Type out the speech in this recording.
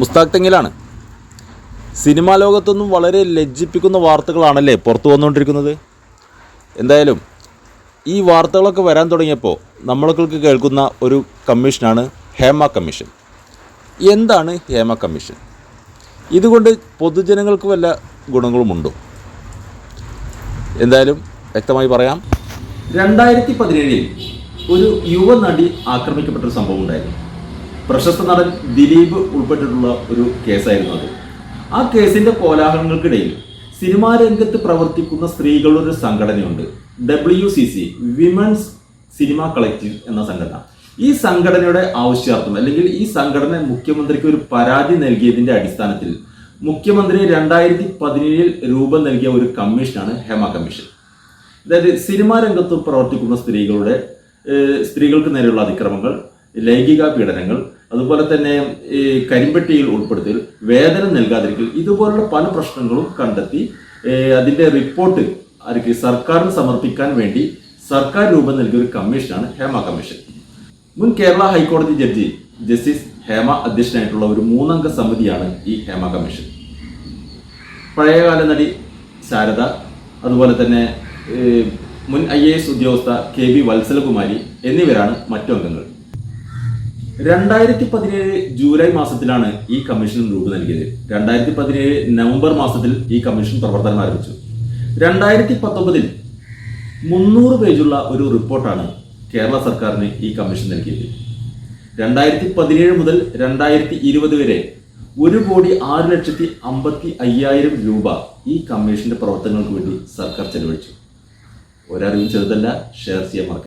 Mushtaq തെങ്ങിലാണ്. Cinema ലോകത്തൊന്നും വളരെ ലജ്ജിപ്പിക്കുന്ന വാർത്തകളാണല്ലേ പുറത്തു വന്നുകൊണ്ടിരിക്കുന്നത്? എന്തായാലും ഈ വാർത്തകളൊക്കെ വരാൻ തുടങ്ങിയപ്പോൾ നമ്മൾക്ക് കേൾക്കുന്ന ഒരു കമ്മീഷനാണ് ഹേമ കമ്മീഷൻ. എന്താണ് ഹേമ കമ്മീഷൻ? ഇതുകൊണ്ട് പൊതുജനങ്ങൾക്ക് വല്ല ഗുണങ്ങളുമുണ്ടോ? എന്തായാലും വ്യക്തമായി പറയാം. രണ്ടായിരത്തി പതിനേഴിൽ ഒരു യുവനടി നടി ആക്രമിക്കപ്പെട്ടൊരു സംഭവം ഉണ്ടായിരുന്നു പ്രശസ്ത നടൻ ദിലീപ് ഉൾപ്പെട്ടിട്ടുള്ള ഒരു കേസായിരുന്നു അത്. ആ കേസിന്റെ കോലാഹലങ്ങൾക്കിടയിൽ സിനിമാ രംഗത്ത് പ്രവർത്തിക്കുന്ന സ്ത്രീകളുടെ ഒരു സംഘടനയുണ്ട്. W C C women's cinema collective എന്ന സംഘടന. ഈ സംഘടനയുടെ ആവശ്യാർത്ഥം അല്ലെങ്കിൽ ഈ സംഘടന മുഖ്യമന്ത്രിക്ക് ഒരു പരാതി നൽകിയതിന്റെ അടിസ്ഥാനത്തിൽ മുഖ്യമന്ത്രി രണ്ടായിരത്തി പതിനേഴിൽ രൂപം നൽകിയ ഒരു കമ്മീഷനാണ് ഹേമ കമ്മീഷൻ. അതായത് സിനിമാ രംഗത്ത് പ്രവർത്തിക്കുന്ന സ്ത്രീകളുടെ സ്ത്രീകൾക്ക് നേരെയുള്ള അതിക്രമങ്ങൾ ലൈംഗിക പീഡനങ്ങൾ അതുപോലെ തന്നെ ഈ കരിമ്പട്ടിയിൽ ഉൾപ്പെടുത്തൽ വേതനം നൽകാതിരിക്കൽ ഇതുപോലുള്ള പല പ്രശ്നങ്ങളും കണ്ടെത്തി അതിന്റെ റിപ്പോർട്ട് ആർക്ക് സർക്കാരിന് സമർപ്പിക്കാൻ വേണ്ടി സർക്കാർ രൂപം നൽകിയ ഒരു കമ്മീഷനാണ് ഹേമ കമ്മീഷൻ. മുൻ കേരള ഹൈക്കോടതി ജഡ്ജി ജസ്റ്റിസ് ഹേമ അധ്യക്ഷനായിട്ടുള്ള ഒരു മൂന്നംഗ സമിതിയാണ് ഈ ഹേമ കമ്മീഷൻ. പഴയകാല നടി ശാരദ അതുപോലെ തന്നെ മുൻ ഐ എ എസ് ഉദ്യോഗസ്ഥ കെ ബി വത്സലകുമാരി എന്നിവരാണ് മറ്റു അംഗങ്ങൾ. രണ്ടായിരത്തി പതിനേഴ് ജൂലൈ മാസത്തിലാണ് ഈ കമ്മീഷൻ രൂപം നൽകിയത്. രണ്ടായിരത്തി പതിനേഴ് നവംബർ മാസത്തിൽ ഈ കമ്മീഷൻ പ്രവർത്തനം ആരംഭിച്ചു. രണ്ടായിരത്തി പത്തൊമ്പതിൽ മുന്നൂറ് പേജുള്ള ഒരു റിപ്പോർട്ടാണ് കേരള സർക്കാരിന് ഈ കമ്മീഷൻ നൽകിയത്. രണ്ടായിരത്തി പതിനേഴ് മുതൽ രണ്ടായിരത്തി ഇരുപത് വരെ ഒരു കോടി ആറ് ലക്ഷത്തി അമ്പത്തി അയ്യായിരം രൂപ ഈ കമ്മീഷന്റെ പ്രവർത്തനങ്ങൾക്ക് വേണ്ടി സർക്കാർ ചെലവഴിച്ചു. ഒരറിവും ചെറുതല്ല ഷെയർ ചെയ്യാൻ മറക്കരുത്.